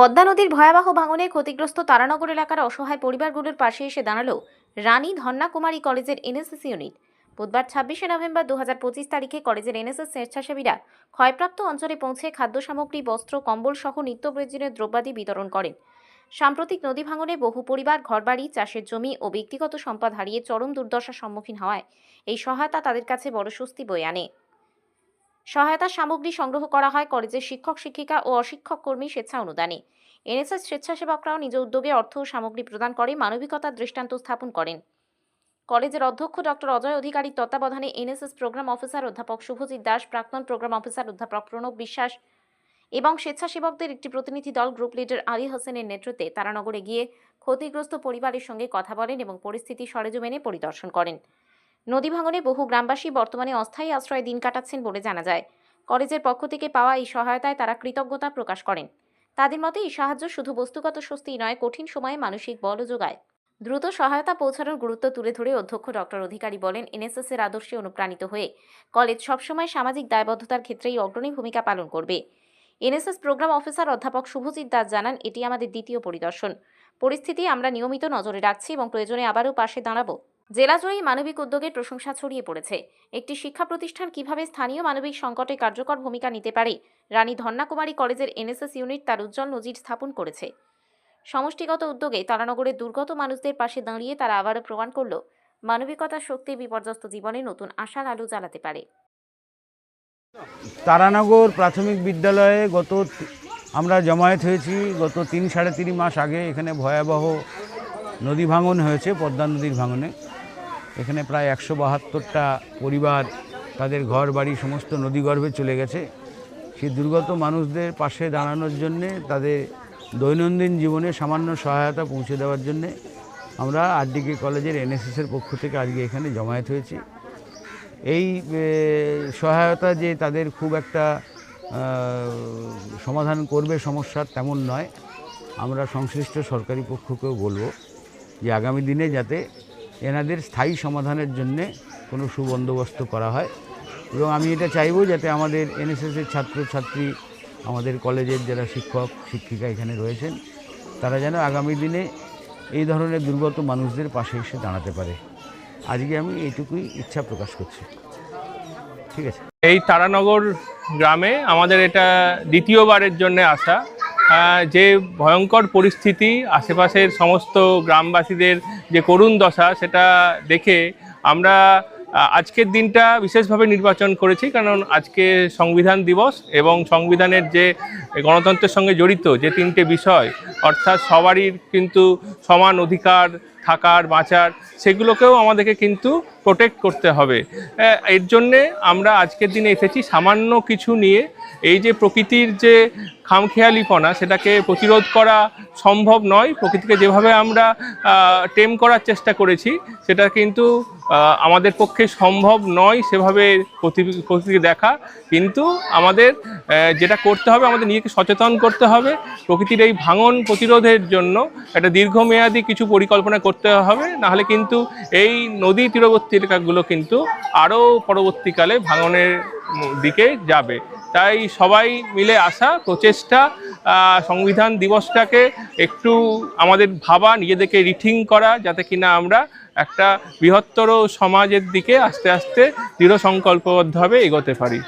পদ্মা নদীর ভয়াবহ ভাঙনে ক্ষতিগ্রস্ত তারানগর এলাকার অসহায় পরিবারগুলোর পাশে এসে দাঁড়াল রানী ধন্যা কুমারী কলেজের এনএসএস ইউনিট। বুধবার ছাব্বিশে নভেম্বর দু পঁচিশ তারিখে কলেজের এনএসএস স্বেচ্ছাসেবীরা ক্ষয়প্রাপ্ত অঞ্চলে পৌঁছে খাদ্য সামগ্রী বস্ত্র, কম্বল সহ নিত্য প্রয়োজনীয় দ্রব্যাদি বিতরণ করেন। সাম্প্রতিক নদী ভাঙনে বহু পরিবার, ঘরবাড়ি, চাষের জমি ও ব্যক্তিগত সম্পদ হারিয়ে চরম দুর্দশার সম্মুখীন হওয়ায় এই সহায়তা তাদের কাছে বড় স্বস্তি বয়ে আনে। সহায়তা সামগ্রী সংগ্রহ করা হয় কলেজের শিক্ষক, শিক্ষিকা ও অশিক্ষক কর্মী স্বেচ্ছা অনুদানে। এনএসএস স্বেচ্ছাসেবকরাও নিজ উদ্যোগে অর্থ ও সামগ্রী প্রদান করে, মানবিকতার দৃষ্টান্ত স্থাপন করেন। কলেজের অধ্যক্ষ ডক্টর অজয় অধিকারীর তত্ত্বাবধানে এনএসএস প্রোগ্রাম অফিসার অধ্যাপক শুভজিৎ দাস, প্রাক্তন প্রোগ্রাম অফিসার অধ্যাপক প্রণব বিশ্বাস এবং স্বেচ্ছাসেবকদের একটি প্রতিনিধি দল গ্রুপ লিডার আলী হোসেনের নেতৃত্বে তারানগরে গিয়ে ক্ষতিগ্রস্ত পরিবারের সঙ্গে কথা বলেন এবং পরিস্থিতি সরেজমিনে পরিদর্শন করেন। নদী ভাঙনে বহু গ্রামবাসী বর্তমানে অস্থায়ী আশ্রয়ে দিন কাটাচ্ছেন বলে জানা যায়। কলেজের পক্ষ থেকে পাওয়া এই সহায়তায় তারা কৃতজ্ঞতা প্রকাশ করেন। তাদের মতে, এই সাহায্য শুধু বস্তুগত স্বস্তি নয়, কঠিন সময়ে মানসিক বলও যোগায়। দ্রুত সহায়তা পৌঁছানোর গুরুত্ব তুলে ধরে অধ্যক্ষ ডক্টর অধিকারী বলেন এনএসএস এর আদর্শে অনুপ্রাণিত হয়ে কলেজ সবসময় সামাজিক দায়বদ্ধতার ক্ষেত্রেই অগ্রণী ভূমিকা পালন করবে। এনএসএস প্রোগ্রাম অফিসার অধ্যাপক শুভজিৎ দাস জানান, এটি আমাদের দ্বিতীয় পরিদর্শন। পরিস্থিতি আমরা নিয়মিত নজরে রাখছি এবং প্রয়োজনে আবারও পাশে দাঁড়াবো। জেলাজয়ী মানবিক উদ্যোগের প্রশংসা ছড়িয়ে পড়েছে। একটি শিক্ষা প্রতিষ্ঠান কীভাবে স্থানীয় মানবিক সংকটে কার্যকর ভূমিকা নিতে পারে, রানী ধন্যাকুমারী কলেজের এনএসএস ইউনিট তার উজ্জ্বল নজির স্থাপন করেছে। সমষ্টিগত উদ্যোগে তারানগরের দুর্গত মানুষদের পাশে দাঁড়িয়ে তারা আবারও প্রমাণ করল মানবিকতার শক্তি বিপর্যস্ত জীবনে নতুন আশার আলো জ্বালাতে পারে। তারানগর প্রাথমিক বিদ্যালয়ে গত আমরা জমায়েত হয়েছি, গত তিন সাড়ে তিন মাস আগে এখানে ভয়াবহ নদী ভাঙন হয়েছে, পদ্মা নদীর ভাঙনে। এখানে প্রায় একশো বাহাত্তরটা পরিবার তাদের ঘর, বাড়ি, সমস্ত নদীগর্ভে চলে গেছে। সেই দুর্গত মানুষদের পাশে দাঁড়ানোর জন্যে, তাদের দৈনন্দিন জীবনে সামান্য সহায়তা পৌঁছে দেওয়ার জন্যে আমরা আরডিকে কলেজের এনএসএসের পক্ষ থেকে আজকে এখানে জমায়েত হয়েছি। এই সহায়তা যে তাদের খুব একটা সমাধান করবে সমস্যার তেমন নয়। আমরা সংশ্লিষ্ট সরকারি পক্ষকেও বলব যে আগামী দিনে যাতে এনাদের স্থায়ী সমাধানের জন্যে কোনো সুবন্দোবস্ত করা হয়। এবং আমি এটা চাইব যাতে আমাদের এনএসএসের ছাত্রছাত্রী, আমাদের কলেজের যারা শিক্ষক, শিক্ষিকা এখানে রয়েছেন, তারা যেন আগামী দিনে এই ধরনের দুর্গত মানুষদের পাশে এসে দাঁড়াতে পারে। আজকে আমি এইটুকুই ইচ্ছা প্রকাশ করছি। ঠিক আছে? এই তারানগর গ্রামে আমাদের এটা দ্বিতীয়বারের জন্য আসা। যে ভয়ঙ্কর পরিস্থিতি, আশেপাশের সমস্ত গ্রামবাসীদের যে করুণ দশা, সেটা দেখে আমরা আজকের দিনটা বিশেষভাবে নির্বাচন করেছি, কারণ আজকে সংবিধান দিবস এবং সংবিধানের যে গণতন্ত্রের সঙ্গে জড়িত যে তিনটে বিষয়, অর্থাৎ সবারই কিন্তু সমান অধিকার থাকার, বাঁচার, সেগুলোকেও আমাদেরকে কিন্তু প্রোটেক্ট করতে হবে। এর জন্যে আমরা আজকের দিনে এসেছি সামান্য কিছু নিয়ে। এই যে প্রকৃতির যে খামখেয়ালিপনা, সেটাকে প্রতিরোধ করা সম্ভব নয়। প্রকৃতিকে যেভাবে আমরা টেম করার চেষ্টা করেছি, সেটা কিন্তু আমাদের পক্ষে সম্ভব নয় সেভাবে প্রকৃতিকে দেখা। কিন্তু আমাদের যেটা করতে হবে, আমাদের নিজেকে সচেতন করতে হবে। প্রকৃতির এই ভাঙন প্রতিরোধের জন্য একটা দীর্ঘমেয়াদী কিছু পরিকল্পনা করতে হবে, নাহলে কিন্তু এই নদী তীরবর্তী এলাকাগুলো কিন্তু আরও পরবর্তীকালে ভাঙনের দিকে যাবে। তাই সবাই মিলে আসা, প্রচেষ্টা সংবিধান দিবসটাকে একটু আমাদের ভাবা, নিজেদেরকে রিথিং করা, যাতে কিনা আমরা একটা বৃহত্তর সমাজের দিকে আস্তে আস্তে দৃঢ় সংকল্পবদ্ধভাবে এগোতে পারি।